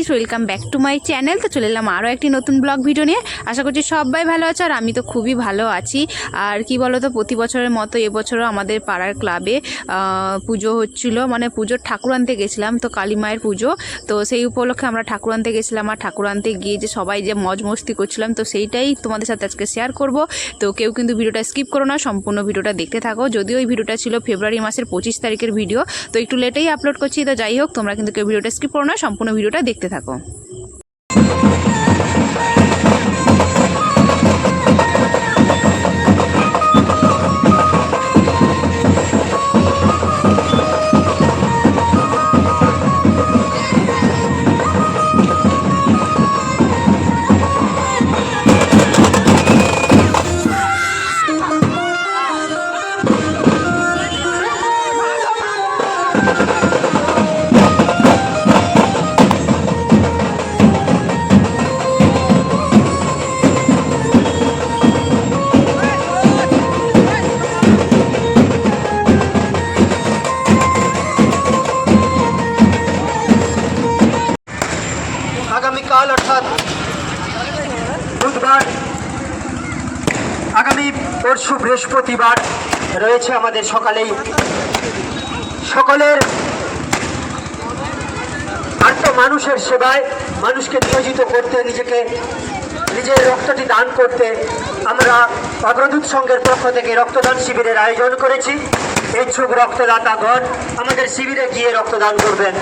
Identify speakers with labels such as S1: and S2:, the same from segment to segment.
S1: Guys welcome back to my channel তো চলে এলাম আরও একটি নতুন ব্লগ ভিডিও নিয়ে। আশা করছি সবাই ভালো আছে আর আমি তো খুবই ভালো আছি। আর কি বলো তো প্রতি বছরের মতো এবছরও আমাদের পাড়ার ক্লাবে পুজো হচ্ছিল। মানে পুজোর ঠাকুর আনতে গেছিলাম, তো কালী মায়ের পুজো। তো সেই উপলক্ষে আমরা ঠাকুর আনতে গেছিলাম। আর ঠাকুর আনতে গিয়ে যে সবাই যে মজ মস্তি করছিলাম, তো সেইটাই তোমাদের সাথে আজকে শেয়ার করব। তো কেউ কিন্তু ভিডিওটা স্কিপ করো না, সম্পূর্ণ ভিডিওটা দেখতে থাকো। যদিও এই ভিডিওটা ছিল ফেব্রুয়ারি মাসের পঁচিশ তারিখের ভিডিও তো একটু লেটেই আপলোড করছি। তো যাই হোক, তোমরা কিন্তু কেউ ভিডিওটা স্কিপ করো না, সম্পূর্ণ ভিডিওটা দেখতে থাকো।
S2: আগামীকাল অর্থাৎ বুধবার, আগামী পরশু বৃহস্পতিবার রয়েছে আমাদের সকালেই। সকলের আত্ম মানুষের সেবায় মানুষকে নিয়োজিত করতে, নিজেকে, নিজের রক্তটি দান করতে আমরা অগ্রদূত সংঘের পক্ষ থেকে রক্তদান শিবিরের আয়োজন করেছি। ইচ্ছুক রক্তদাতাগণ আমাদের শিবিরে গিয়ে রক্তদান করবেন।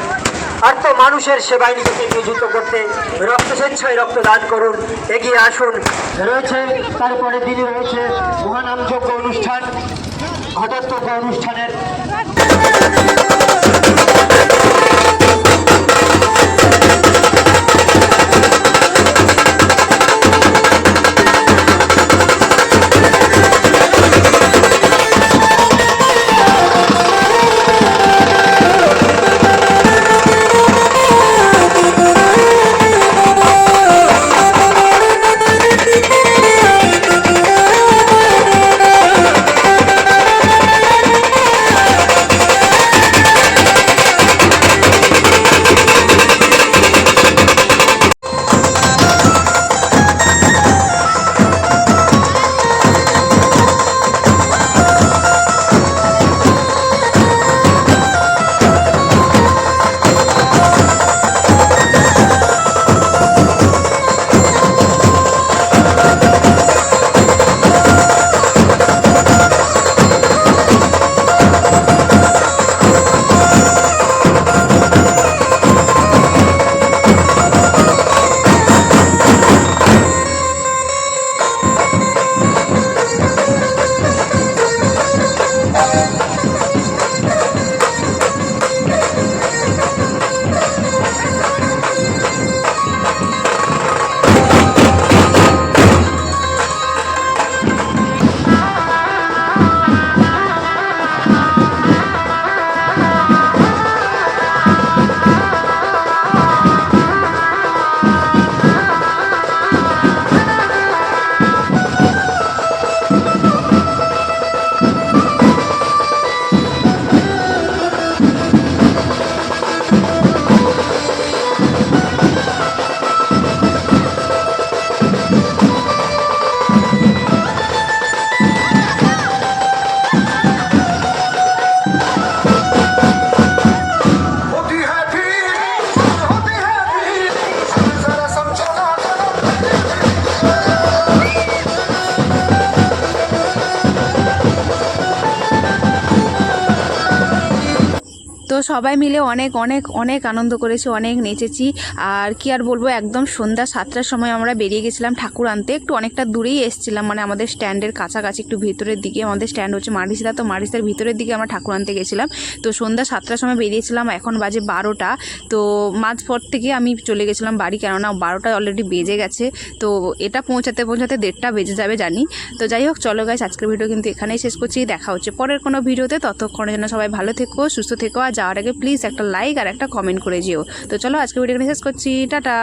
S2: আত্ম মানুষের সেবায় নিজেকে নিয়োজিত করতে রক্ত স্বেচ্ছায় রক্তদান করুন, এগিয়ে আসুন। রয়েছে, তারপরে দিনে রয়েছে মহানামযোগ্য অনুষ্ঠান ঘটাত্মক অনুষ্ঠানের
S1: সবাই মিলে অনেক অনেক অনেক আনন্দ করেছি, অনেক নেচেছি। আর কি আর বলব, একদম সন্ধ্যা সাতটার সময় আমরা বেরিয়ে গেছিলাম ঠাকুর আনতে। একটু অনেকটা দূরেই এসেছিলাম মানে আমাদের স্ট্যান্ডের কাছাকাছি, একটু ভিতরের দিকে। আমাদের স্ট্যান্ড হচ্ছে মারিসিদা তো মারিসিদার ভিতরের দিকে আমরা ঠাকুর আনতে গেছিলাম। তো সন্ধ্যা সাতটার সময় বেরিয়েছিলাম, এখন বাজে বারোটা। তো মাঝপথ থেকে আমি চলে গেছিলাম বাড়ি, কেননা বারোটা অলরেডি বেজে গেছে। তো এটা পৌঁছাতে পৌঁছাতে দেড়টা বেজে যাবে, জানি। তো যাই হোক, চলো গাইস আজকের ভিডিও কিন্তু এখানেই শেষ করছি। দেখা হচ্ছে পরের কোনো ভিডিওতে ততক্ষণের জন্য সবাই ভালো থেকো, সুস্থ থেকো, আর যাওয়ার আগে প্লিজ একটা লাইক আর একটা কমেন্ট করে যেও। তো চলো আজকে ভিডিও মেসেজ করছি। টাটা!